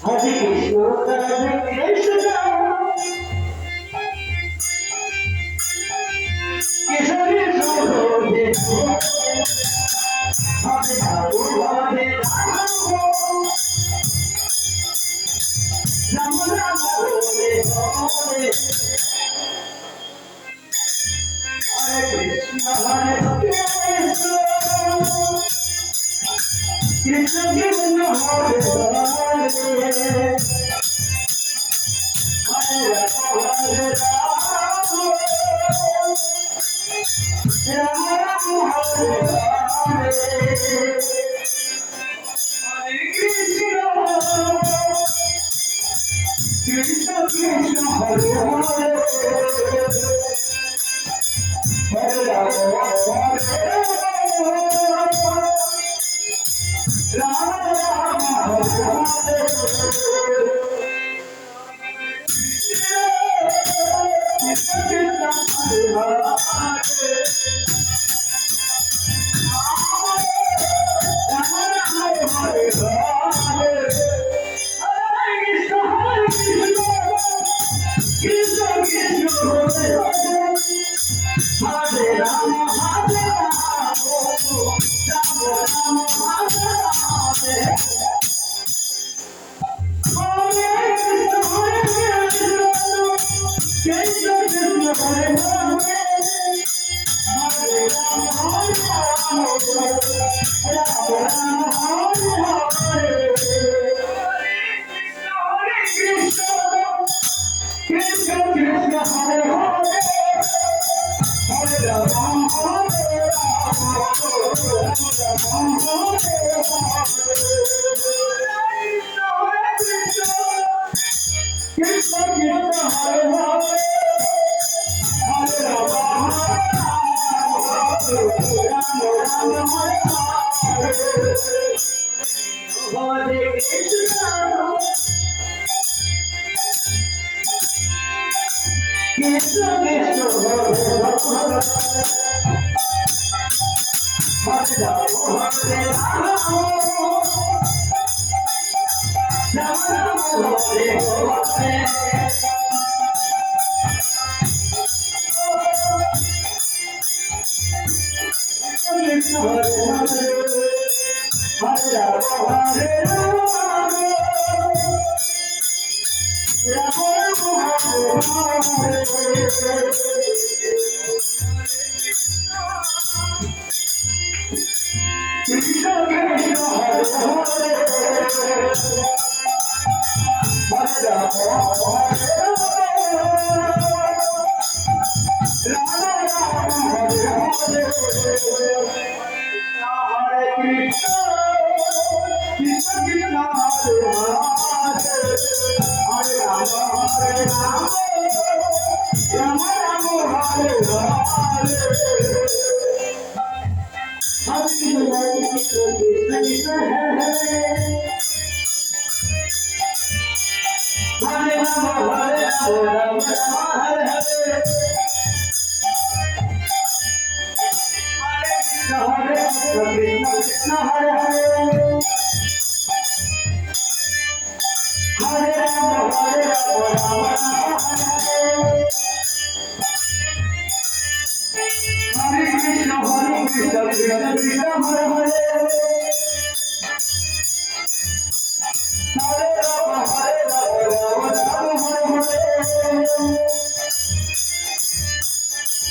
Hare Krishna, Hare Krishna, Kishori Sudhodhe, Hare Haru Hare Rama, Namo Namo Hare Hare, Hare Krishna, Hare Krishna, Krishna Krishna Hare Hare. Yeah.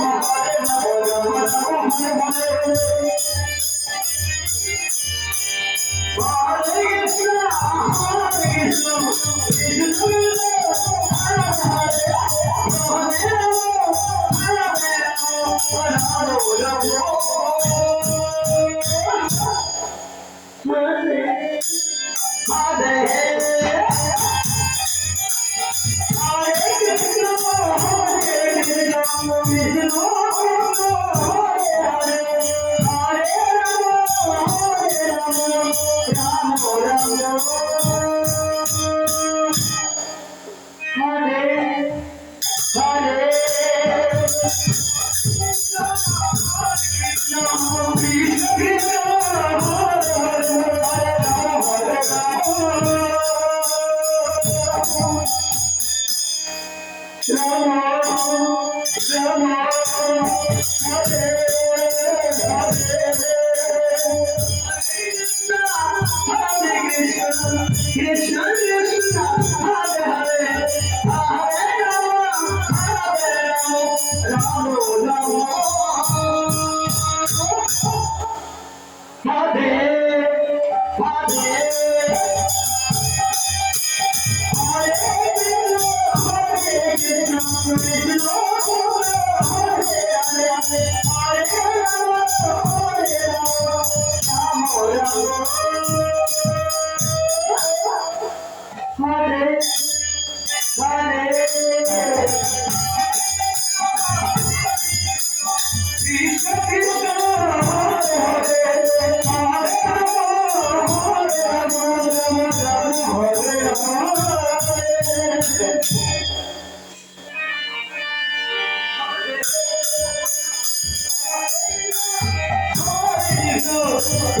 মনে মনে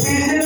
Jesus.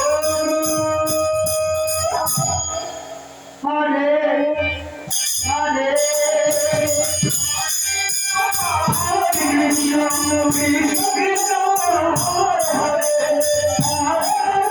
Krishna Krishna Hare Hare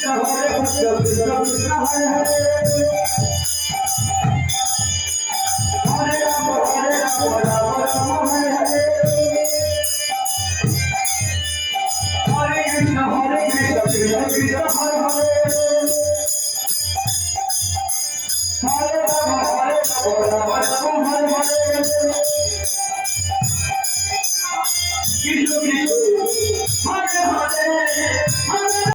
Thank you.